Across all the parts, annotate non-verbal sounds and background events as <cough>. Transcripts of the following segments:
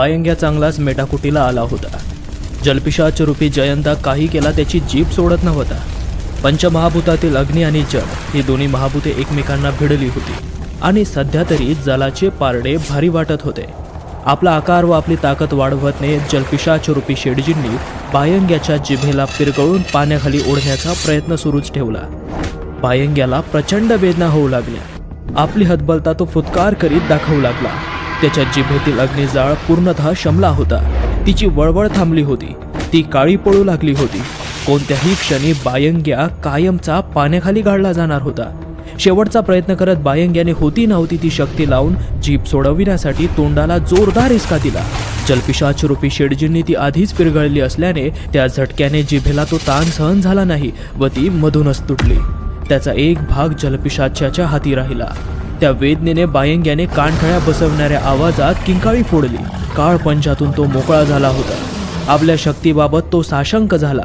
पायंग्या चांगलाच मेटाकुटीला आला होता. जलपिशाच रूपी जयंता काही केला त्याची जीभ सोडत नव्हता. पंचमहाभूतातील अग्नी आणि जल ही दोन्ही महाभूते एकमेकांना भिडली होती. आणि सध्या तरी जलाचे पारडे भारी वाटत होते. आपला आकार व आपली ताकद वाढवत नेत जलपिशाच रूपी शेडजींनी पायंग्याच्या जिभेला पिरगळून पाण्याखाली ओढण्याचा प्रयत्न सुरूच ठेवला. पायंग्याला प्रचंड वेदना होऊ लागल्या. आपली हतबलता तो फुतकार करीत दाखवू लागला. त्याच्या जिभेतील अग्निजाळ पूर्णतः शमला होता. तिची वळवळ थांबली होती. ती काळी पळू लागली होती. कोणत्याही क्षणी बायंग्या कायमचा पाण्याखाली गाडला जाणार होता. शेवटचा प्रयत्न करत बायंग्याने होती नव्हती ती शक्ती लावून जीभ सोडविण्यासाठी तोंडाला जोरदार हिसका दिला. जलपिशाच रूपी शेडजींनी ती आधीच पिरगळली असल्याने त्या झटक्याने जिभेला तो ताण सहन झाला नाही व ती मधूनच तुटली. त्याचा एक भाग जलपिशाच्याच्या हाती राहिला. त्या वेदनेने बायंग्याने कानठळ्या बसवणाऱ्या आवाजात किंकाळी फोडली. काळ पंचातून तो मोकळा झाला होता. आपल्या शक्तीबाबत तो साशंक झाला.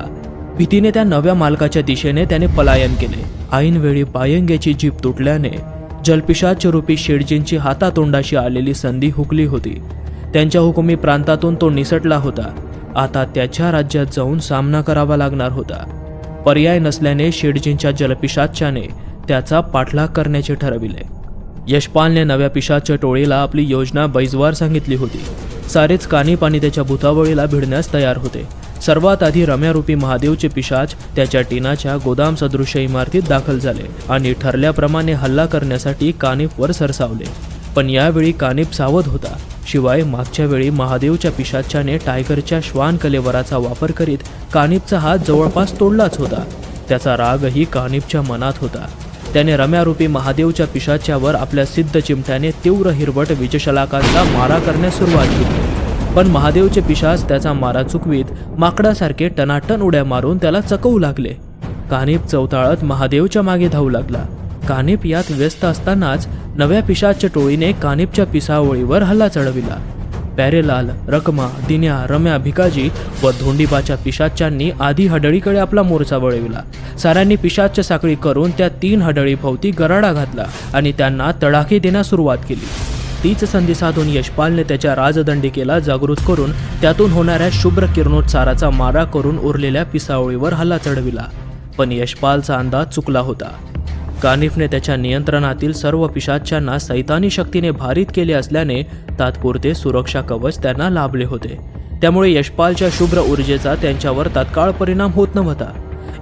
भीतीने त्या नव्या मालकाच्या दिशेने त्याने पलायन केले. ऐनवेळी बायंग्याची जीभ तुटल्याने जलपिशाच्या रूपी शेडजींची हातातोंडाशी आलेली संधी हुकली होती. त्यांच्या हुकुमी प्रांतातून तो निसटला होता. आता त्याच्या राज्यात जाऊन सामना करावा लागणार होता. पर्याय नसल्याने शेडजींच्या जलपिशाच्याने त्याचा पाठलाग करण्याचे ठरविले. यशपालने नव्या पिशाच्या टोळीला आपली योजना बैजवार सांगितली होती. सारेच कानिप आणि त्याच्या भूतावळीला भिडण्यास तयार होते. सर्वात आधी रम्यारूपी महादेवचे पिशाच त्याच्या टीनाच्या गोदाम सदृश्य इमारतीत दाखल झाले आणि ठरल्याप्रमाणे हल्ला करण्यासाठी कानिपवर सरसावले. पण यावेळी कानिप सावध होता. शिवाय मागच्या वेळी महादेवच्या पिशाच्याने टायगरच्या श्वान कलेवराचा वापर करीत कानिपचा हात जवळपास तोडलाच होता. त्याचा रागही कानिपच्या मनात होता. त्याने रम्यारूपी महादेवच्या पिशाच्यावर आपल्या सिद्ध चिमट्याने तीव्र हिरवट विजशलाकांचा मारा करण्यास सुरुवात केली. पण महादेवचे पिशाच त्याचा मारा चुकवीत माकडासारखे टनाटन उड्या मारून त्याला चकवू लागले. कानिप चौताळत महादेवच्या मागे धावू लागला. कानिप यात व्यस्त असतानाच नव्या पिशाच्या टोळीने कानिपच्या पिसावळीवर हल्ला चढविला. पॅरेलाल रकमा दिन्या रम्या भिकाजी व धोंडीबाच्या पिशाच्यांनी आधी हडळीकडे आपला मोर्चा वळविला. साऱ्यांनी पिशाच्य साखळी करून त्या तीन हडळीभोवती गराडा घातला आणि त्यांना तडाखे देण्यास सुरुवात केली. तीच संधी साधून यशपालने त्याच्या राजदंडिकेला जागृत करून त्यातून होणाऱ्या शुभ्र किरणोत्साराचा मारा करून उरलेल्या पिसावळीवर हल्ला चढविला. पण यशपालचा अंदाज चुकला होता. कानिफने त्याच्या नियंत्रणातील सर्व पिशाच्यांना सैतानी शक्तीने भारित केले असल्याने तात्पुरते सुरक्षा कवच त्यांना लाभले होते. त्यामुळे यशपालच्या शुभ्र ऊर्जेचा त्यांच्यावर तात्काळ परिणाम होत नव्हता.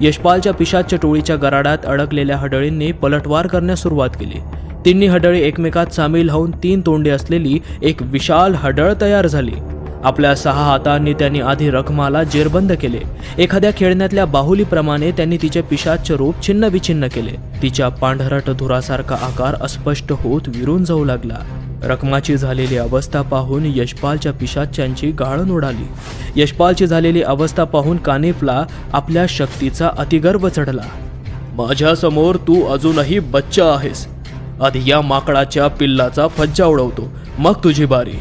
यशपालच्या पिशाच्या टोळीच्या गराडात अडकलेल्या हडळींनी पलटवार करण्यास सुरुवात केली. तिन्ही हडळी एकमेकात सामील होऊन तीन तोंडे असलेली एक विशाल हडळ तयार झाली. आपल्या सहा हातांनी त्यांनी आधी रखमाला जेरबंद केले. एखाद्या खेळण्यातल्या बाहुलीप्रमाणे त्यांनी तिचे पिशाच्य रूप छिन्न विछिन्न केले. तिच्या पांढरट धुरासारखा आकार अस्पष्ट होत विरून जाऊ लागला. रकमाची झालेली अवस्था पाहून यशपालच्या पिशाच्यांची गाळण उडाली. यशपालची झालेली अवस्था पाहून कानिफला आपल्या शक्तीचा अतिगर्व चढला. माझ्यासमोर तू अजूनही बच्चा आहेस. आधी या माकडाच्या पिल्लाचा फज्जा उडवतो. मग तुझी बारी.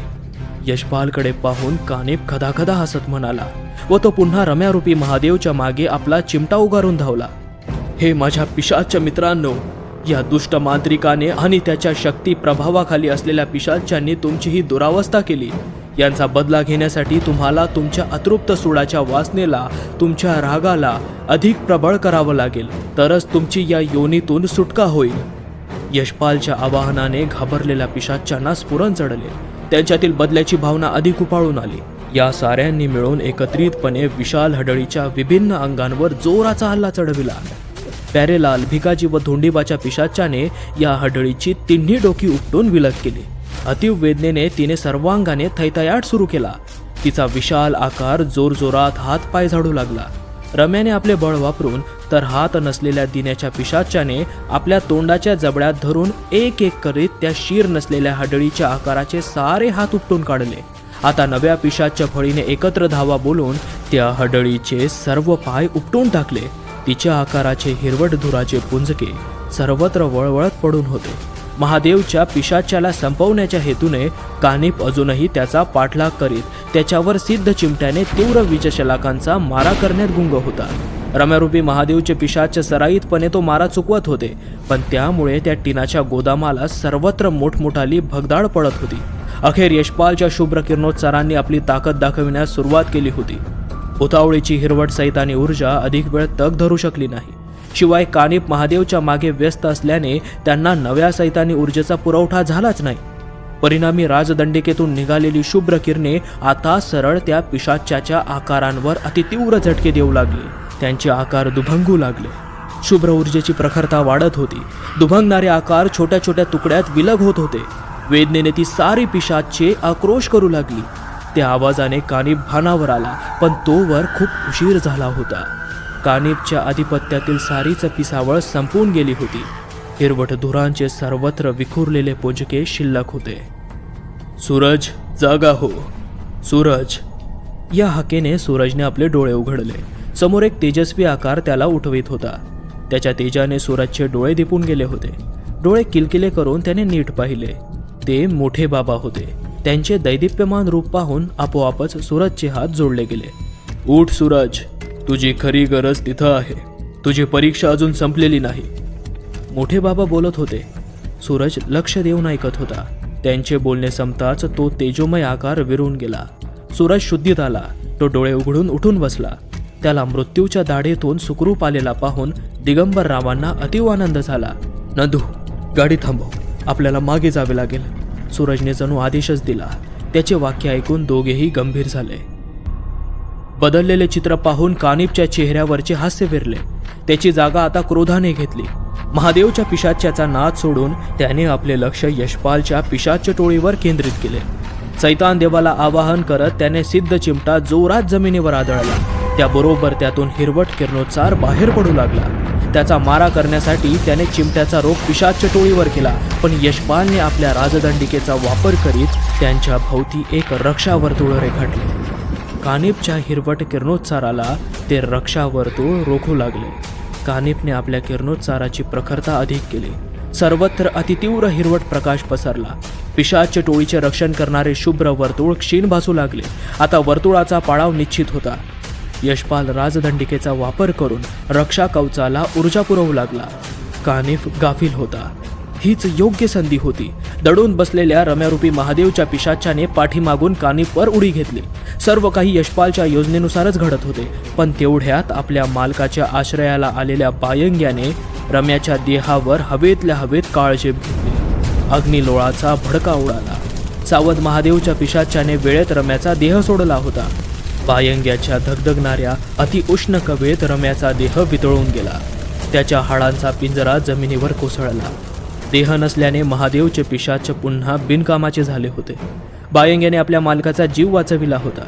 यशपालकडे पाहून कानिप खदाखदा हसत म्हणाला व तो पुन्हा रम्यारूपी महादेवच्या मागे आपला चिमटा उगारून धावला. हे माझ्या पिशाच्या मित्रांनो या दुष्ट मांत्रिकाने आणि त्याच्या शक्ती प्रभावाखाली असलेल्या पिशाच्यांनी तुमची ही दुरावस्था केली. यांचा बदला घेण्यासाठी तुम्हाला तुमच्या अतृप्त सुडाच्या वासनेला तुमच्या रागाला अधिक प्रबळ करावं लागेल. तरच तुमची या योनीतून सुटका होईल. यशपालच्या आवाहनाने घाबरलेल्या पिशाच्यांना स्फुरण चढले. त्यांच्यातील बदल्याची भावना अधिक उपाळून आली. या साऱ्यांनी मिळून एकत्रितपणे विशाल हडळीच्या विभिन्न अंगांवर जोराचा हल्ला चढविला. पॅरेलाल भिकाजी व धोंडीबाच्या पिशाच्याने या हडळीची तिन्ही डोकी उपटून विलग केली. अतिव वेदनेने तिने सर्वांगाने थैतयाट सुरू केला. तिचा विशाल आकार जोरजोरात हात पाय झाडू लागला. रम्याने आपले बळ वापरून तर हात नसलेल्या दिन्याच्या पिशाच्याने आपल्या तोंडाच्या जबड्यात धरून एक एक करीत त्या शीर नसलेल्या हडळीच्या आकाराचे सारे हात उपटून काढले. आता नव्या पिशाच्या फळीने एकत्र धावा बोलून त्या हडळीचे सर्व पाय उपटून टाकले. तिच्या आकाराचे हिरवट धुराचे पुंजके सर्वत्र वळवळत पडून होते. महादेवच्या पिशाच्याला संपवण्याच्या हेतूने कानिप अजूनही त्याचा पाठलाग करीत त्याच्यावर सिद्ध चिमट्याने तीव्र विजशलाकांचा मारा करण्यात गुंग होता. रम्यारूपी महादेवचे पिशाच सराईतपणे तो मारा चुकवत होते. पण त्यामुळे त्या टिनाच्या गोदामाला सर्वत्र मोठमोठाली भगदाड पडत होती. अखेर यशपालच्या शुभ्र किरणोत्सारांनी आपली ताकद दाखविण्यास सुरुवात केली होती. उतावळीची हिरवट सहितानी ऊर्जा अधिक वेळ तग धरू शकली नाही. शिवाय कानिप महादेवच्या मागे व्यस्त असल्याने त्यांना नव्या सैतानी ऊर्जेचा पुरवठा झालाच नाही. परिणामी राजदंडिकेतून निघालेली शुभ्र किरणे आता सरळ त्या पिशाच्याच्या आकारांवर अतितीव्र झटके देऊ लागली. त्यांचे आकार दुभंगू लागले. शुभ्र ऊर्जेची प्रखरता वाढत होती. दुभंगणारे आकार छोट्या छोट्या तुकड्यात विलग होत होते. वेदनेने ती सारी पिशाचे आक्रोश करू लागली. त्या आवाजाने कानिब भानावर आला पण तोवर खूप उशीर झाला होता. कानिबच्या आधिपत्यातील सारीच पिसावळ संपून गेली होती. हिरवट धुरांचे सर्वत्र विखुरलेले पोजके शिल्लक होते. सूरज जागा हो. सूरज. या हाकेने सूरजने आपले डोळे उघडले. समोर एक तेजस्वी आकार त्याला उठवीत होता. त्याच्या तेजाने सूरजचे डोळे दिपून गेले होते. डोळे किलकिले करून त्याने नीट पाहिले. ते मोठे बाबा होते. त्यांचे दैदिप्यमान रूप पाहून आपोआपच सूरजचे हात जोडले गेले. उठ सूरज. तुझी खरी गरज तिथं आहे. तुझी परीक्षा अजून संपलेली नाही. मोठे बाबा बोलत होते. सूरज लक्ष देऊन ऐकत होता. त्यांचे बोलणे संपताच तो तेजोमय आकार विरून गेला. सूरज शुद्धीत आला. तो डोळे उघडून उठून बसला. त्याला मृत्यूच्या दाढेतून सुखरूप आलेला पाहून दिगंबर रावांना अतिव आनंद झाला. नंदू गाडी थांबव. आपल्याला मागे जावे लागेल. सूरजने जणू आदेशच दिला. त्याचे वाक्य ऐकून दोघेही गंभीर झाले. बदललेले चित्र पाहून कानिपच्या चेहऱ्यावरचे हास्य फिरले त्याची जागा आता क्रोधाने घेतली. महादेवच्या पिशाच्याचा नाद सोडून त्याने आपले लक्ष यशपालच्या पिशाच्या टोळीवर केंद्रित केले. सैतान देवाला आवाहन करत त्याने सिद्ध चिमटा जोरात जमिनीवर आदळला. त्याबरोबर त्यातून हिरवट किरणोत्सार बाहेर पडू लागला. त्याचा मारा करण्यासाठी त्याने चिमट्याचा रोग पिशाच टोळीवर केला पण यशपालने आपल्या राजदंडिकेचा वापर करीत त्यांच्या भोवती एक रक्षावर्तुळ रेखाटले कानिपच्या हिरवट किरणोत्साराला ते रक्षावर्तुळ रोखू लागले. कानिपने आपल्या किरणोत्साराची प्रखरता अधिक केली. सर्वत्र अतितीव्र हिरवट प्रकाश पसरला. पिशाच टोळीचे रक्षण करणारे शुभ्र वर्तुळ क्षीण भासू लागले. आता वर्तुळाचा पाडाव निश्चित होता. यशपाल राजदंडिकेचा वापर करून रक्षा कवचाला ऊर्जा पुरवू लागला. कानिफ गाफील होता. हीच योग्य संधी होती. दडून बसलेल्या रम्यारूपी महादेवच्या पिशाच्याने पाठीमागून कानिफवर उडी घेतली. सर्व काही यशपालच्या योजनेनुसारच घडत होते. पण तेवढ्यात आपल्या मालकाच्या आश्रयाला आलेल्या बायंग्याने रम्याच्या देहावर हवेतल्या हवेत काळजी घेतली. अग्निलोळाचा भडका उडाला. सावध महादेवच्या पिशाच्याने वेळेत रम्याचा देह सोडला होता. पायंग्याच्या धगधगणाऱ्या अतिउष्ण कवेत रम्याचा देह वितळून गेला. त्याच्या हाडांचा पिंजरा जमिनीवर कोसळला. देह नसल्याने महादेवचे पिशाच पुन्हा बिनकामाचे झाले होते. बायंग्याने आपल्या मालकाचा जीव वाचविला होता.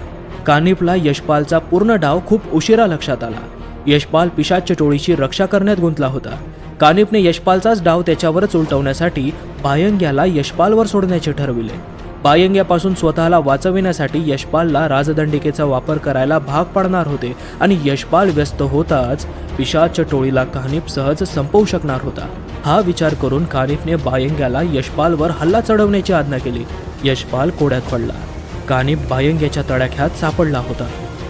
कानिपला यशपालचा पूर्ण डाव खूप उशिरा लक्षात आला. यशपाल पिशाच्या टोळीची रक्षा करण्यात गुंतला होता. कानिपने यशपालचाच डाव त्याच्यावरच उलटवण्यासाठी बायंग्याला यशपालवर सोडण्याचे ठरविले. बायंग्यापासून स्वतःला वाचविण्यासाठी यशपालला राजदंडिकेचा वापर करायला भाग पाडणार होते आणि यशपाल व्यस्त होताच पिशाच्या टोळीला कानिफ सहज संपवू शकणार होता. हा विचार करून कानिफने बायंग्याला यशपालवर हल्ला चढवण्याची आज्ञा केली. यशपाल कोड्यात पडला. कानिफ बायंग्याच्या तडाख्यात सापडला होता.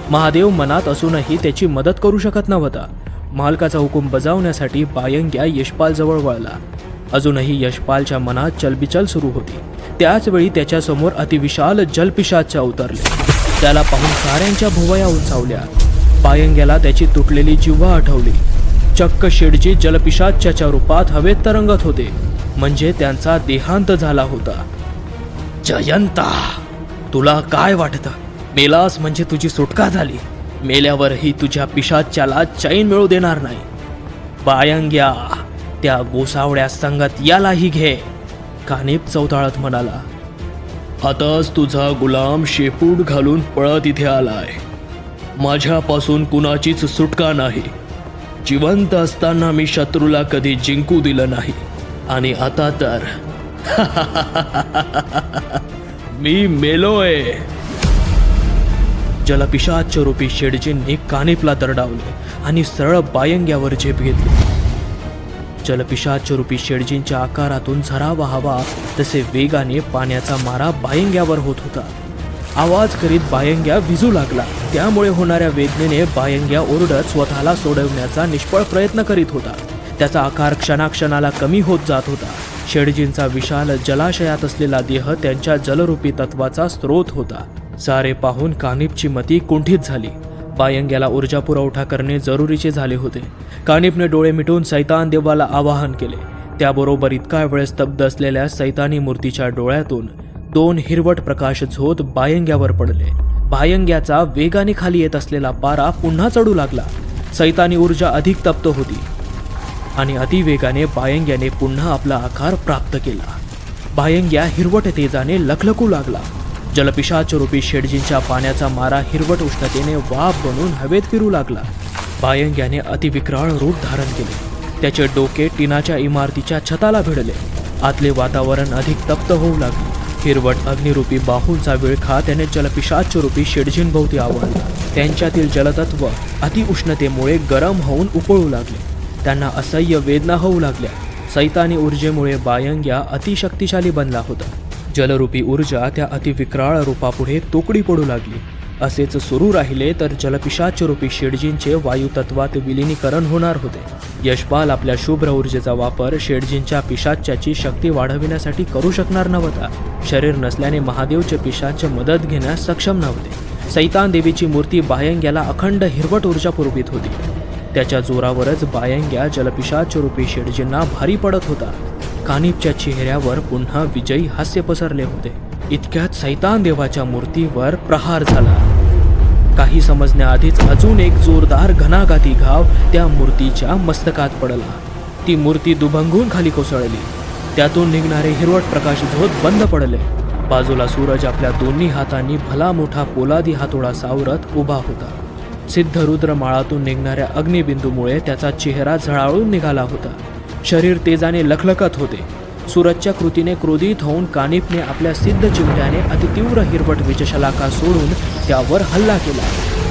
महादेव मनात असूनही त्याची मदत करू शकत नव्हता. मालकाचा हुकूम बजावण्यासाठी बायंग्या यशपालजवळ वळला. अजूनही यशपालच्या मनात चलबिचल सुरू होती. त्याचवेळी त्याच्यासमोर अतिविशाल जलपिशाच्या उतरले त्याला पाहून साऱ्यांच्या भुवया उंचावल्या. पायंग्याला त्याची तुटलेली जिव्हा आठवली. चक्क शेडजी जलपिशाच्याच्या रूपात हवेत तरंगत होते. म्हणजे त्यांचा देहांत झाला होता. जयंता तुला काय वाटतं? मेलास म्हणजे तुझी सुटका झाली. मेल्यावरही तुझ्या पिशाच्याला चैन मिळू देणार नाही. पायंग्या त्या गोसावड्या संगत यालाही घे. कानिप चौताळत म्हणाला आताच तुझा गुलाम शेपूट घालून पळत इथे आलाय. माझ्यापासून कुणाचीच सुटका नाही. जिवंत असताना मी शत्रूला कधी जिंकू दिलं नाही. आणि आता तर <laughs> मी मेलोय. जलपिशाच्या रूपी शेडजींनी कानिपला दरडावले आणि सरळ बायंग्यावर झेप घेतली. जलपिशाचरूपी शेडजींच्या आकारातून झरा व्हावा तसे वेगाने पाण्याचा मारा बायंग्यावर होत होता. आवाज करीत बायंग्या विजू लागला. त्यामुळे होणाऱ्या वेदनेने बायंग्या ओरडत स्वतःला सोडवण्याचा निष्फळ प्रयत्न करीत होता. त्याचा आकार क्षणाक्षणाला कमी होत जात होता. शेडजींचा विशाल जलाशयात असलेला देह त्यांच्या जलरूपी तत्वाचा स्रोत होता. सारे पाहून कानिपची मती कुंठित झाली. बायंग्याला ऊर्जा पुरवठा करणे जरुरीचे झाले होते. कानिपने डोळे मिटून सैतान देवाला आवाहन केले. त्याबरोबर इतका वेळ स्तब्ध असलेल्या सैतानी मूर्तीच्या डोळ्यातून दोन हिरवट प्रकाश झोत बायंग्यावर पडले. बायंग्याचा वेगाने खाली येत असलेला पारा पुन्हा चढू लागला. सैतानी ऊर्जा अधिक तप्त होती आणि अतिवेगाने बायंग्याने पुन्हा आपला आकार प्राप्त केला. बायंग्या हिरवट तेजाने लखलकू लागला. जलपिशाचरूपी शेडजींच्या पाण्याचा मारा हिरवट उष्णतेने वाफ बनून हवेत फिरू लागला. बायंग्याने अतिविक्राळ रूप धारण केले. त्याचे डोके टिनाच्या इमारतीच्या छताला भिडले. आतले वातावरण अधिक तप्त होऊ लागले. हिरवट अग्निरूपी बाहूंचा विळखा त्याने जलपिशाचरूपी शेडजींभोवती आवडला. त्यांच्यातील जलतत्व अतिउष्णतेमुळे गरम होऊन उकळू लागले. त्यांना असह्य वेदना होऊ लागल्या. सैतानी ऊर्जेमुळे बायंग्या अतिशक्तिशाली बनला होता. जलरूपी ऊर्जा त्या अतिविक्राळ रूपापुढे तोकडी पडू लागली. असेच सुरू राहिले तर जलपिशाचरूपी शेडजींचे वायुतत्वात विलिनीकरण होणार होते. यशपाल आपल्या शुभ्र ऊर्जेचा वापर शेडजींच्या पिशाच्याची शक्ती वाढविण्यासाठी करू शकणार नव्हता. शरीर नसल्याने महादेवचे पिशाच मदत घेण्यास सक्षम नव्हते. सैतान देवीची मूर्ती बायंग्याला अखंड हिरवट ऊर्जा पुरवित होती. त्याच्या जोरावरच बायंग्या जलपिशाचरूपी शेडजींना भारी पडत होता. कानिपच्या चेहऱ्यावर पुन्हा विजयी हास्य पसरले होते. इतक्यात सैतान देवाच्या मूर्तीवर प्रहार झाला. काही समजण्याआधीच अजून एक जोरदार घनाघाती घाव त्या मूर्तीच्या मस्तकात पडला. ती मूर्ती दुभंगून खाली कोसळली. त्यातून निघणारे हिरवट प्रकाश झोत बंद पडले. बाजूला सूरज आपल्या दोन्ही हातांनी भला मोठा पोलादी हातोडा सावरत उभा होता. सिद्ध रुद्र माळातून निघणाऱ्या अग्निबिंदूमुळे त्याचा चेहरा झळाळून निघाला होता. शरीर तेजाने लखलखत होते. सूरजच्या कृतीने क्रोधित होऊन कानिपने आपल्या सिद्ध चिमट्याने अतितीव्र हिरवट विजशलाका सोडून त्यावर हल्ला केला.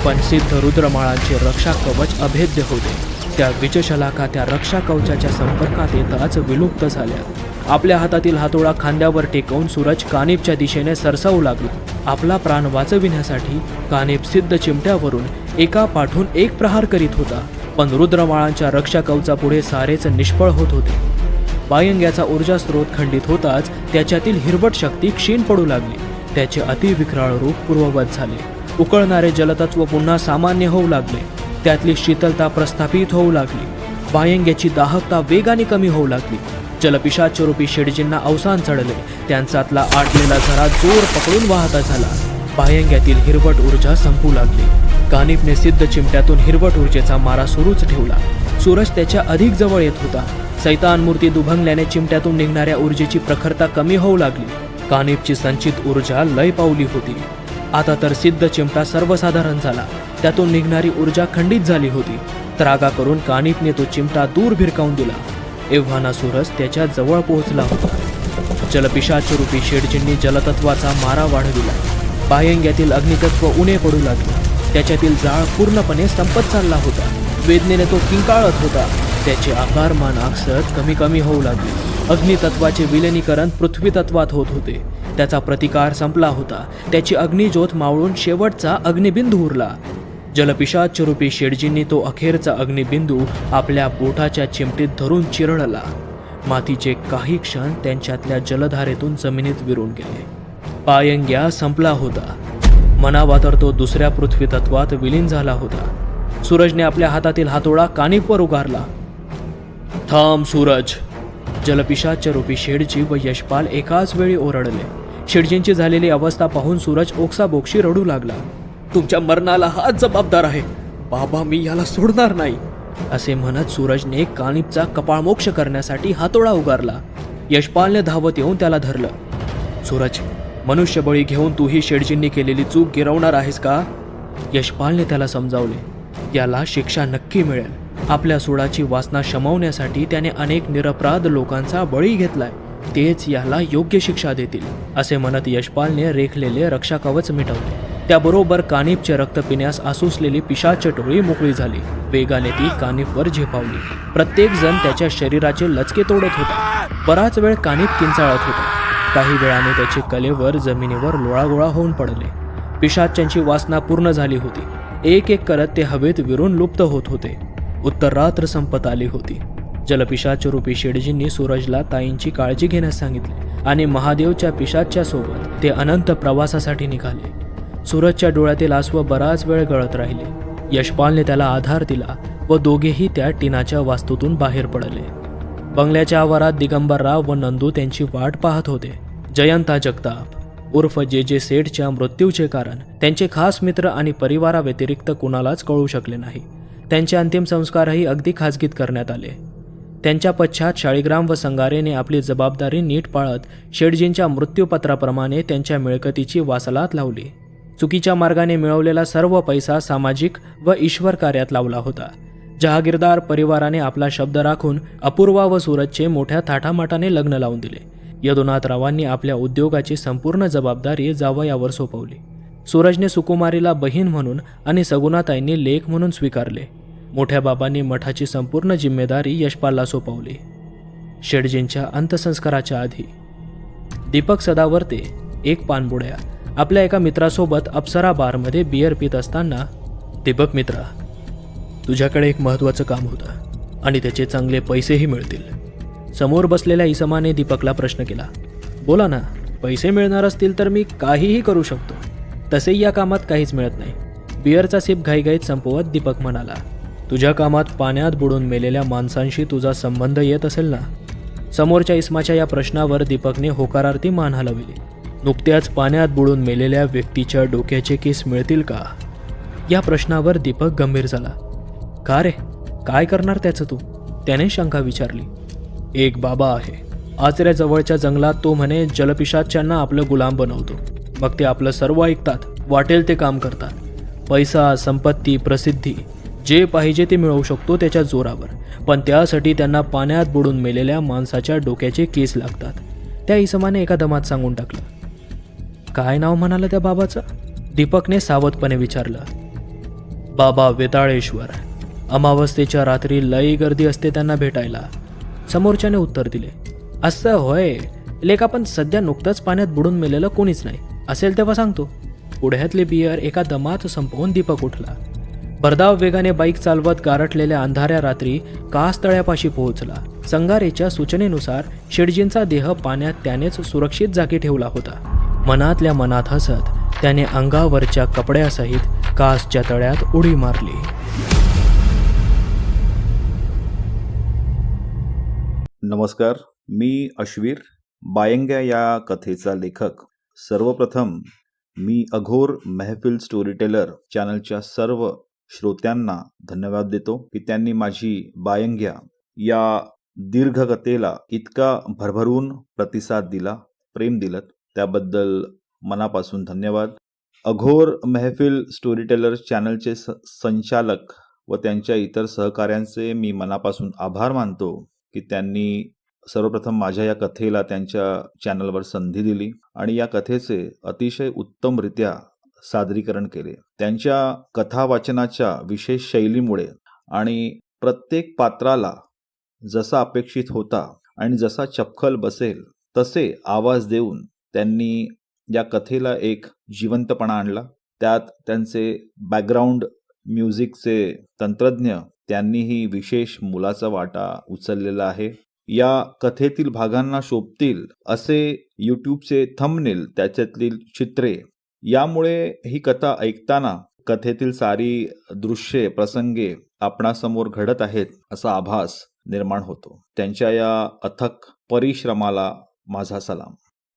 पण सिद्ध रुद्रमाळांचे रक्षा कवच अभेद्य होते. त्या विजशलाका त्या रक्षा कवचाच्या संपर्कात येताच विलुप्त झाल्या. आपल्या हातातील हातोडा खांद्यावर टेकवून सूरज कानिपच्या दिशेने सरसावू लागला. आपला प्राण वाचविण्यासाठी कानिप सिद्ध चिमट्यावरून एका पाठून एक प्रहार करीत होता. पण रुद्रमाळांच्या रक्षा कवचापुढे सारेच निष्फळ होत होते. पायंग्याचा ऊर्जा स्रोत खंडित होताच त्याच्यातील हिरवट शक्ती क्षीण पडू लागली. त्याचे अतिविक्राळ रूप पूर्ववत झाले. उकळणारे जलतत्व पुन्हा सामान्य होऊ लागले. त्यातली शीतलता प्रस्थापित होऊ लागली. बायंग्याची दाहकता वेगाने कमी होऊ लागली. जलपिशाचरूपी शेडजींना अवसान चढले. त्यांचातला आटलेला झरा जोर पकडून वाहता झाला. बायंग्यातील हिरवट ऊर्जा संपू लागली. कानिपने सिद्ध चिमट्यातून हिरवट ऊर्जेचा मारा सुरूच ठेवला. सूरज त्याच्या अधिक जवळ येत होता. सैतान मूर्ती दुभंगल्याने चिमट्यातून निघणाऱ्या ऊर्जेची प्रखरता कमी होऊ लागली. कानिपची संचित ऊर्जा लय पावली होती. आता तर सिद्ध चिमटा सर्वसाधारण झाला. त्यातून निघणारी ऊर्जा खंडित झाली होती. त्रागा करून कानिपने तो चिमटा दूर भिरकावून दिला. एव्हाना सूरज त्याच्याजवळ पोहोचला होता. जलपिशाचरूपी शेडजींनी जलतत्वाचा मारा वाढविला. बाह्यंग्यातील अग्नितत्व उणे पडू लागले. त्याच्यातील जाळ पूर्णपणे संपत चालला होता. वेदनेने तो किंकाळत होता. त्याचे आकारमान आकसत कमी कमी होऊ लागले. अग्नितत्वाचे विलिनीकरण पृथ्वी तत्वात होत होते. त्याचा प्रतिकार संपला होता. त्याची अग्निज्योत मावळून शेवटचा अग्निबिंदू उरला. जलपिशाचरूपी शेडजींनी तो अखेरचा अग्निबिंदू आपल्या बोटाच्या चिमटीत धरून चिरळला. मातीचे काही क्षण त्यांच्यातल्या जलधारेतून जमिनीत विरून गेले. पायंग्या संपला होता. मनावा तर तो दुसऱ्या पृथ्वी तत्वात विलीन झाला होता. सूरजने आपल्या हातातील हातोडा कानिपवर उगारला. थांब सूरज. जलपिशाच्या रूपी शेडजी व यशपाल एकाच वेळी ओरडले. शेडजींची झालेली अवस्था पाहून सूरज ओक्साबोक्षी रडू लागला. तुमच्या मरणाला हाच जबाबदार आहे. बाबा मी याला सोडणार नाही. असे म्हणत सूरजने कानिपचा कपाळमोक्ष करण्यासाठी हातोडा उगारला. यशपालने धावत येऊन त्याला धरलं. सूरज मनुष्यबळी घेऊन तूही शेडजींनी केलेली चूक गिरवणार आहेस का? यशपालने त्याला समजावले याला शिक्षा नक्की मिळेल. आपल्या सुडाची वासना शमवण्यासाठी त्याने अनेक निरपराध लोकांचा बळी घेतलाय. तेच याला योग्य शिक्षा देतील असे म्हणत यशपालने रेखलेले रक्षाकवच मिटवले. त्याबरोबर कानिफचे रक्त पिण्यास आसुसलेली पिशाच टोळी मोकळी झाली. वेगाने ती कानिफवर झेपावली. प्रत्येक जण त्याच्या शरीराचे लचके तोडत होता. बराच वेळ कानिफ किंचाळत होता. काही वेळाने त्याचे कलेवर जमिनीवर लोळागोळा होऊन पडले. पिशाच्यांची वासना पूर्ण झाली होती. एक एक करत ते हवेत विरून लुप्त होत होते. उत्तर रात्र संपत आली होती. जलपिशाच रूपी शेडजींनी सूरजला ताईंची काळजी घेण्यास सांगितले आणि महादेवच्या पिशाच्या सोबत ते अनंत प्रवासासाठी निघाले. सूरजच्या डोळ्यातील आसव बराच वेळ गळत राहिले. यशपालने त्याला आधार दिला व दोघेही त्या टिनाच्या वास्तूतून बाहेर पडले. बंगल्याच्या आवारात दिगंबरराव व नंदू त्यांची वाट पाहत होते. जयंता जगताप उर्फ जे जे सेठच्या मृत्यूचे कारण त्यांचे खास मित्र आणि परिवाराव्यतिरिक्त कुणालाच कळू शकले नाही. त्यांचे अंतिम संस्कारही अगदी खाजगीत करण्यात आले. त्यांच्या पश्चात शाळीग्राम व संगारेने आपली जबाबदारी नीट पाळत शेडजींच्या मृत्यूपत्राप्रमाणे त्यांच्या मिळकतीची वासलात लावली. चुकीच्या मार्गाने मिळवलेला सर्व पैसा सामाजिक व ईश्वर कार्यात लावला होता. जहागीरदार परिवाराने आपला शब्द राखून अपूर्वा व सूरजचे मोठ्या थाटामाटाने लग्न लावून दिले. यदुनाथरावांनी आपल्या उद्योगाची संपूर्ण जबाबदारी जावयावर सोपवली. सूरजने सुकुमारीला बहीण म्हणून आणि सगुणाताईंनी लेख म्हणून स्वीकारले. मोठ्या बाबांनी मठाची संपूर्ण जिम्मेदारी यशपालला सोपवली. शेडजींच्या अंत्यसंस्काराच्या आधी. दीपक सदावर्ते एक पानबुड्या आपल्या एका मित्रासोबत अप्सरा बारमध्ये बियर पित असताना दीपक मित्रा तुझ्याकडे एक महत्त्वाचं काम होतं आणि त्याचे चांगले पैसेही मिळतील. समोर बसलेल्या इसमाने दीपकला प्रश्न केला बोला ना पैसे मिळणार असतील तर मी काहीही करू शकतो. तसेही या कामात काहीच मिळत नाही. बियरचा सिप घाईघाईत संपवत दीपक म्हणाला तुझ्या कामात पाण्यात बुडून मेलेल्या माणसांशी तुझा संबंध येत असेल ना? समोरच्या इस्माच्या या प्रश्नावर दीपकने होकारार्थी मान हलविली नुकत्याच पाण्यात बुडून मेलेल्या व्यक्तीच्या डोक्याचे केस मिळतील का? या प्रश्नावर दीपक गंभीर झाला का रे? काय करणार त्याचं तू? त्याने शंका विचारली एक बाबा आहे. आचऱ्याजवळच्या जंगलात तो म्हणे जलपिशाच्यांना आपलं गुलाम बनवतो. मग ते आपलं सर्व ऐकतात वाटेल ते काम करतात. पैसा संपत्ती प्रसिद्धी जे पाहिजे ते मिळवू शकतो त्याच्या जोरावर. पण त्यासाठी त्यांना पाण्यात बुडून मेलेल्या माणसाच्या डोक्याचे केस लागतात. त्या इसमाने एका दमात सांगून टाकलं. काय नाव म्हणालं त्या बाबाचं? दीपकने सावधपणे विचारलं. बाबा वेताळेश्वर. अमावस्येच्या रात्री लई गर्दी असते त्यांना भेटायला. समोरच्याने उत्तर दिले असं होय लेखा पण सध्या नुकतंच पाण्यात बुडून मेलेलं कोणीच नाही असेल तेव्हा सांगतो. पुढ्यातले बियर एका दमात संपवून दीपक उठला. भरधाव वेगाने बाईक चालवत गारटलेल्या अंधाऱ्या रात्री कास तळ्यापाशी पोहोचला. संगारेच्या सूचनेनुसार शेडजींचा देह पाण्यात त्यानेच सुरक्षित जागी ठेवला होता. मनातल्या मनात हसत त्याने अंगावरच्या कपड्यासहित कासच्या तळ्यात उडी मारली. नमस्कार मी अश्वीर बायंग्या या कथेचा लेखक. सर्वप्रथम मी अघोर महफिल स्टोरीटेलर चॅनलच्या सर्व श्रोत्यांना धन्यवाद देतो की त्यांनी माझी बायंग्या या दीर्घ कथेला इतका भरभरून प्रतिसाद दिला प्रेम दिलं. त्याबद्दल मनापासून धन्यवाद. अघोर महफिल स्टोरीटेलर चॅनलचे स संचालक व त्यांच्या इतर सहकाऱ्यांचे मी मनापासून आभार मानतो. की त्यांनी सर्वप्रथम माझ्या या कथेला त्यांच्या चॅनलवर संधी दिली आणि या कथेचे अतिशय उत्तमरित्या सादरीकरण केले. त्यांच्या कथा वाचनाच्या विशेष शैलीमुळे आणि प्रत्येक पात्राला जसा अपेक्षित होता आणि जसा चपखल बसेल तसे आवाज देऊन त्यांनी या कथेला एक जिवंतपणा आणला. त्यात त्यांचे बॅकग्राऊंड म्युझिकचे तंत्रज्ञ त्यांनीही विशेष मुलाचा वाटा उचललेला आहे. या कथेतील भागांना शोभतील असे यूट्यूबचे थंबनेल त्याच्यातील चित्रे. यामुळे ही कथा ऐकताना कथेतील सारी दृश्ये प्रसंगे आपणासमोर घडत आहेत असा आभास निर्माण होतो. त्यांच्या या अथक परिश्रमाला माझा सलाम.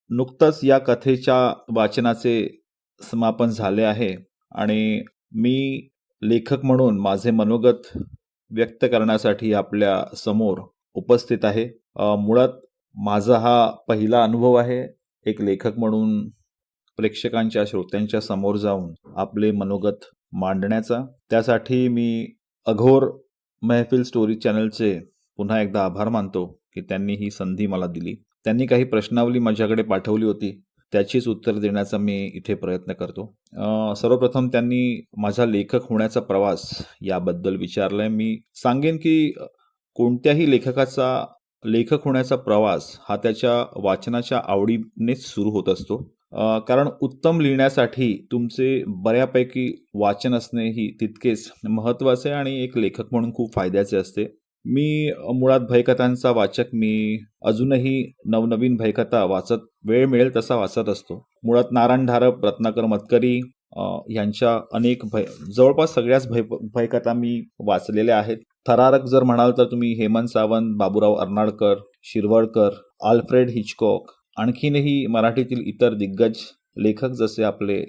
नुकतंच या कथेच्या वाचनाचे समापन झाले आहे आणि मी लेखक म्हणून माझे मनोगत व्यक्त करण्यासाठी आपल्यासमोर उपस्थित आहे. मुळात माझा हा पहिला अनुभव आहे. एक लेखक म्हणून प्रेक्षकांच्या श्रोत्यांच्या समोर जाऊन आपले मनोगत मांडण्याचा. त्यासाठी मी अघोर महफिल स्टोरी चॅनलचे पुन्हा एकदा आभार मानतो की त्यांनी ही संधी मला दिली. त्यांनी काही प्रश्नावली माझ्याकडे पाठवली होती. त्याचीच उत्तर देण्याचा मी इथे प्रयत्न करतो. सर्वप्रथम त्यांनी माझा लेखक होण्याचा प्रवास याबद्दल विचारलंय. मी सांगेन की कोणत्याही लेखकाचा लेखक होण्याचा प्रवास हा त्याच्या वाचनाच्या आवडीनेच सुरू होत असतो. कारण उत्तम लिहिण्यासाठी तुमचे बऱ्यापैकी वाचन असणे ही तितकेच महत्त्वाचे आणि एक लेखक म्हणून खूप फायद्याचे असते. मी मुळात भयकथांचा वाचक मी अजूनही नवनवीन भयकथा वाचत वेळ मिळेल तसा वाचत असतो. मुळात नारायण धारप रत्नाकर मतकरी यांच्या अनेक भय जवळपास सगळ्याच भय भयकथा मी वाचलेल्या आहेत. थरारक जर म्हणाल तर तुम्ही हेमंत सावंत बाबूराव अर्नाळकर शिरवळकर आल्फ्रेड हिचकॉक आणखीनही मराठीतील इतर दिग्गज लेखक जसे आपले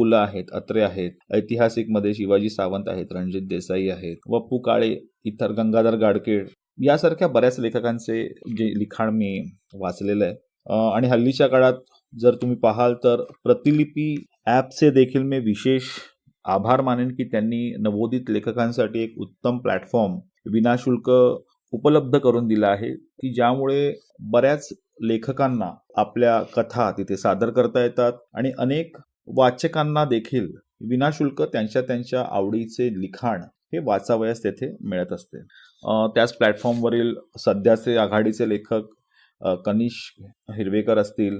पु ल आहेत अत्रे आहेत ऐतिहासिकमध्ये शिवाजी सावंत आहेत रणजित देसाई आहेत वप्पू काळे इतर गंगाधर गाडकेळ यासारख्या बऱ्याच लेखकांचे जे लिखाण मी वाचलेलं आहे. आणि हल्लीच्या काळात जर तुम्ही पाहाल तर प्रतिलिपी ॲपचे देखील मी विशेष आभार मानेन की त्यांनी नवोदित लेखकांसाठी एक उत्तम प्लॅटफॉर्म विनाशुल्क उपलब्ध करून दिला आहे की ज्यामुळे बऱ्याच लेखकांना आपल्या कथा तिथे सादर करता येतात आणि अनेक वाचकांना देखील विनाशुल्क त्यांच्या त्यांच्या आवडीचे लिखाण हे वाचावयास तेथे मिळत असते. त्याच प्लॅटफॉर्मवरील सध्याचे आघाडीचे लेखक कनिष हिरवेकर असतील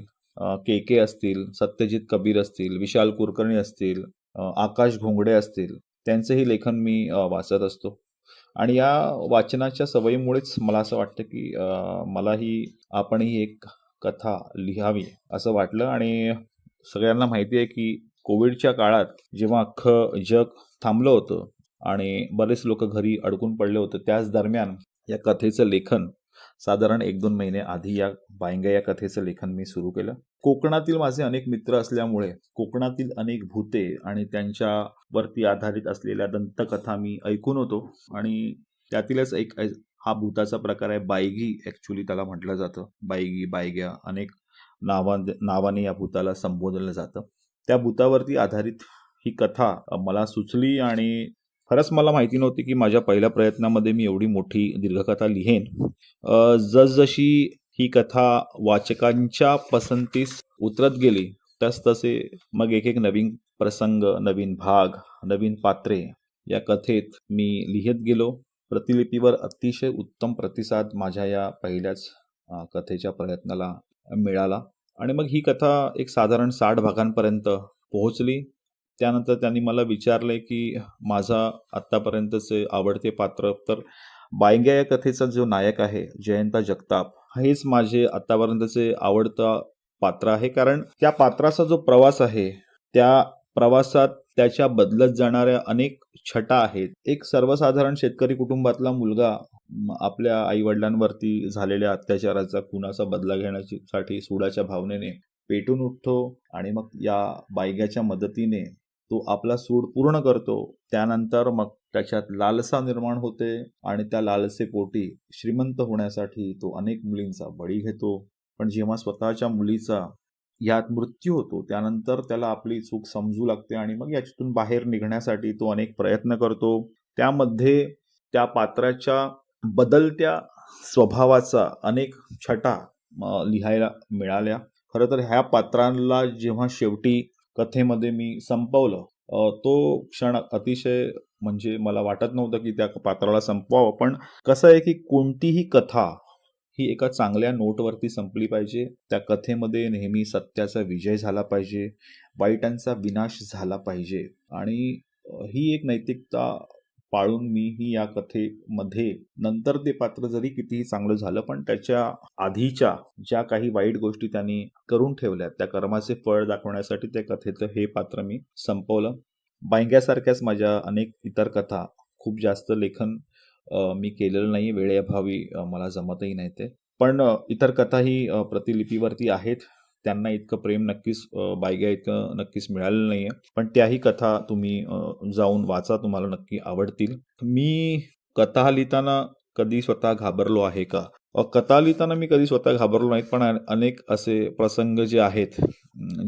के के असतील सत्यजित कबीर असतील विशाल कुलकर्णी असतील आकाश घोंगडे असतील त्यांचेही लेखन मी वाचत असतो. आणि या वाचनाच्या सवयीमुळेच मला असं वाटतं की मलाही आपणही एक कथा लिहावी असं वाटलं. आणि सगळ्यांना माहिती आहे की कोविडच्या काळात जेव्हा अख्खं जग थांबलं होतं आणि बरेच लोक घरी अडकून पडले होते त्याच दरम्यान या कथेचं लेखन साधारण एक दोन महिने आधी या बायंगा या कथेचं लेखन मी सुरू केलं. कोकणातील माझे अनेक मित्र असल्यामुळे कोकणातील अनेक भूते आणि त्यांच्यावरती आधारित असलेल्या दंतकथा मी ऐकून होतो आणि त्यातीलच एक हा भूताचा प्रकार आहे बायगी ॲक्च्युली त्याला म्हटलं जातं. बायगी बायग्या अनेक नावा नावाने या भूताला संबोधलं जातं. त्या भूतावरती आधारित ही कथा मला सुचली आणि खरंच मला माहिती नव्हती की माझ्या पहिल्या प्रयत्नामध्ये मी एवढी मोठी दीर्घकथा लिहेन. जसजशी ही कथा वाचकांच्या पसंतीस उतरत गेली तसतसे मग एक एक नवीन प्रसंग नवीन भाग नवीन पात्रे या कथेत मी लिहित गेलो. प्रतिलिपीवर अतिशय उत्तम प्रतिसाद माझ्या या पहिल्याच कथेच्या प्रयत्नाला मिळाला. आणि मग ही कथा एक साधारण साठ भागांपर्यंत पोहोचली. त्यानंतर त्यांनी मला विचारले की माझा आत्तापर्यंतचे आवडते पात्र तर बायंग्या या कथेचा जो नायक आहे जयंता जगताप हेच माझे आत्तापर्यंतचे आवडता पात्र आहे. कारण त्या पात्राचा जो प्रवास आहे त्या प्रवासात त्याच्या बदलत जाणाऱ्या अनेक छटा आहेत. एक सर्वसाधारण शेतकरी कुटुंबातला मुलगा आपल्या आईवडिलांवरती झालेल्या अत्याचाराचा खुनाचा बदला घेण्यासाठी सुडाच्या भावनेने पेटून उठतो आणि मग या बायग्याच्या मदतीने तो आपला सूड पूर्ण करतो. त्यानंतर मग त्याच्यात लालसा निर्माण होते आणि त्या लालसेपोटी श्रीमंत होण्यासाठी तो अनेक मुलींचा बळी घेतो. पण जेव्हा स्वतःच्या मुलीचा यात मृत्यू होतो. त्यानंतर त्याला आपली चूक समजू लागते आणि मग याच्यातून बाहेर निघण्यासाठी तो अनेक प्रयत्न करतो. त्यामध्ये त्या पात्राच्या बदलत्या स्वभावाचा अनेक छटा लिहायला मिळाल्या. खरं तर ह्या पात्रांना जेव्हा शेवटी कथेमध्ये मी संपवलं तो क्षण अतिशय म्हणजे मला वाटत नव्हतं की त्या पात्राला संपवावं. पण कसं आहे की कोणतीही कथा ही एका चांगल्या नोटवरती संपली पाहिजे. त्या कथेमध्ये नेहमी सत्याचा विजय झाला पाहिजे. वाईटांचा विनाश झाला पाहिजे. आणि ही एक नैतिकता पाळून मीही या कथेमध्ये नंतर ते पात्र जरी कितीही चांगलं झालं पण त्याच्या आधीच्या ज्या काही वाईट गोष्टी त्यांनी करून ठेवल्या त्या कर्माचे फळ दाखवण्यासाठी त्या कथेचं हे पात्र मी संपवलं. बायंग्यासारख्याच माझ्या अनेक इतर कथा खूप जास्त लेखन मी केलेलं नाही वेळेअभावी मला जमतही नाही ते. पण इतर कथाही प्रतिलिपीवरती आहेत. त्यांना इतकं प्रेम नक्कीच बायग्या इतकं नक्कीच मिळालेलं नाही आहे पण त्याही कथा तुम्ही जाऊन वाचा तुम्हाला नक्की आवडतील. मी कथा लिहिताना कधी स्वतः घाबरलो आहे का? कथा लिहिताना मी कधी स्वतः घाबरलो नाहीत पण अनेक असे प्रसंग जे आहेत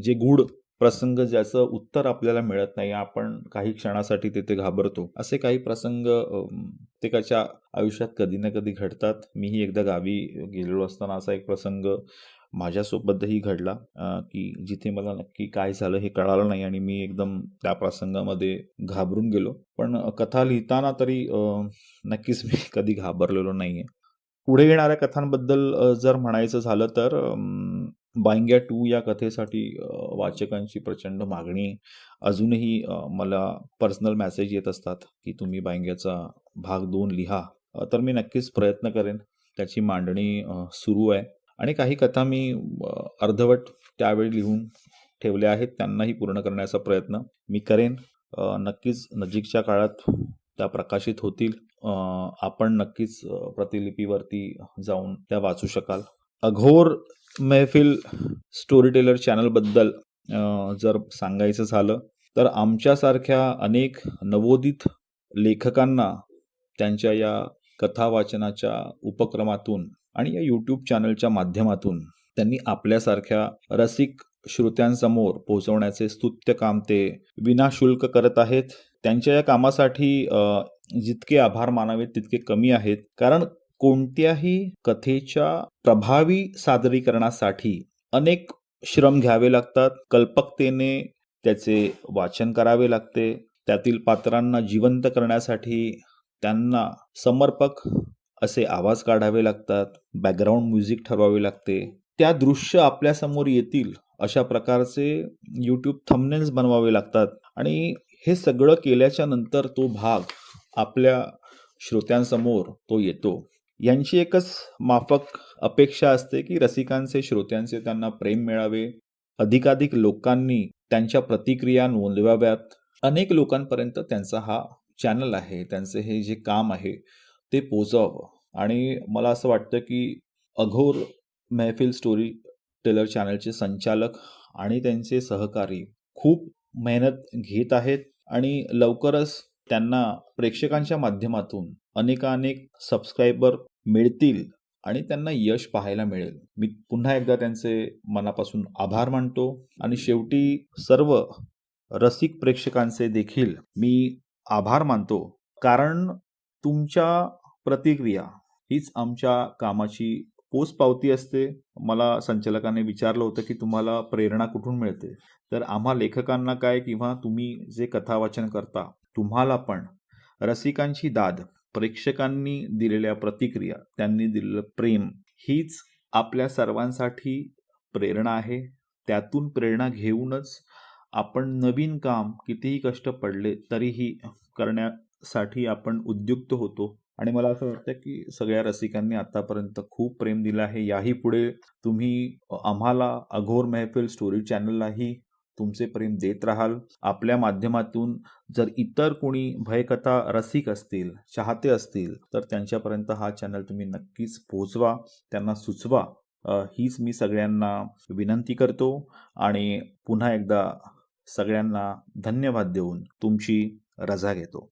जे गूढ प्रसंग ज्याचं उत्तर आपल्याला मिळत नाही आपण काही क्षणासाठी तिथे घाबरतो. असे काही प्रसंग प्रत्येकाच्या आयुष्यात कधी ना कधी घडतात. मीही एकदा गावी गेलेलो असताना असा एक प्रसंग माझ्यासोबतही घडला की जिथे मला नक्की काय झालं हे कळालं नाही आणि मी एकदम त्या प्रसंगामध्ये घाबरून गेलो. पण कथा लिहिताना तरी नक्कीच मी कधी घाबरलेलो नाही आहे पुढे येणाऱ्या कथांबद्दल जर म्हणायचं झालं तर बांग्या टू या कथेसाठी वाचकांची प्रचंड मागणी. अजूनही मला पर्सनल मेसेज येत असतात की तुम्ही बांग्याचा भाग दोन लिहा. तर मी नक्कीच प्रयत्न करेन. त्याची मांडणी सुरू आहे. आणि काही कथा मी अर्धवट त्यावेळी लिहून ठेवल्या आहेत. त्यांनाही पूर्ण करण्याचा प्रयत्न मी करेन. नक्कीच नजीकच्या काळात त्या प्रकाशित होतील. आपण नक्कीच प्रतिलिपीवरती जाऊन त्या वाचू शकाल. अघोर मैफिल स्टोरी टेलर चॅनलबद्दल जर सांगायचं झालं तर आमच्यासारख्या अनेक नवोदित लेखकांना त्यांच्या या कथा वाचनाच्या उपक्रमातून आणि या यूट्यूब चॅनलच्या माध्यमातून त्यांनी आपल्यासारख्या रसिक श्रोत्यांसमोर पोहोचवण्याचे स्तुत्य काम ते विनाशुल्क करत आहेत. त्यांच्या या कामासाठी जितके आभार मानावेत तितके कमी आहेत. कारण कोणत्याही कथेच्या प्रभावी सादरीकरणासाठी अनेक श्रम घ्यावे लागतात. कल्पकतेने त्याचे वाचन करावे लागते. त्यातील पात्रांना जिवंत करण्यासाठी त्यांना समर्पक असे आवाज काढावे लागतात. बॅकग्राऊंड म्युझिक ठरवावे लागते. त्या दृश्य आपल्यासमोर येतील अशा प्रकारचे यूट्यूब थंबनेल्स बनवावे लागतात. आणि हे सगळं केल्याच्यानंतर तो भाग आपल्या श्रोत्यांसमोर तो येतो. यांची एकच माफक अपेक्षा असते की रसिकांचे श्रोत्यांचे त्यांना प्रेम मिळावे. अधिकाधिक लोकांनी त्यांच्या प्रतिक्रिया नोंदवाव्यात. अनेक लोकांपर्यंत त्यांचा हा चॅनल आहे त्यांचे हे जे काम आहे ते पोचवावं आणि मला असं वाटतं की अघोर महफिल स्टोरी टेलर चॅनलचे संचालक आणि त्यांचे सहकारी खूप मेहनत घेत आहेत आणि लवकरच त्यांना प्रेक्षकांच्या माध्यमातून अनेकानेक सबस्क्रायबर मिळतील आणि त्यांना यश पाहायला मिळेल. मी पुन्हा एकदा त्यांचे मनापासून आभार मानतो आणि शेवटी सर्व रसिक प्रेक्षकांचे देखील मी आभार मानतो. कारण तुमच्या प्रतिक्रिया हीच आमच्या कामाची पोचपावती असते. मला संचालकाने विचारलं होतं की तुम्हाला प्रेरणा कुठून मिळते? तर आम्हा लेखकांना काय किंवा तुम्ही जे कथावाचन करता तुम्हाला पण रसिकांची दाद प्रेक्षकांनी दिलेल्या प्रतिक्रिया त्यांनी दिलेलं प्रेम हीच आपल्या सर्वांसाठी प्रेरणा आहे. त्यातून प्रेरणा घेऊनच आपण नवीन काम कितीही कष्ट पडले तरीही करण्यासाठी आपण उद्युक्त होतो. आणि मला असं वाटतं की सगळ्या रसिकांनी आतापर्यंत खूप प्रेम दिलं आहे. याही पुढे तुम्ही आम्हाला अघोर महफिल स्टोरी चॅनललाही तुमचे प्रेम देत राहाल. आपल्या माध्यमातून जर इतर कोणी भयकथा रसिक असतील चाहते असतील तर त्यांच्यापर्यंत हा चॅनल तुम्ही नक्कीच पोहोचवा. त्यांना सुचवा. हीच मी सगळ्यांना विनंती करतो आणि पुन्हा एकदा सगळ्यांना धन्यवाद देऊन तुमची रजा घेतो.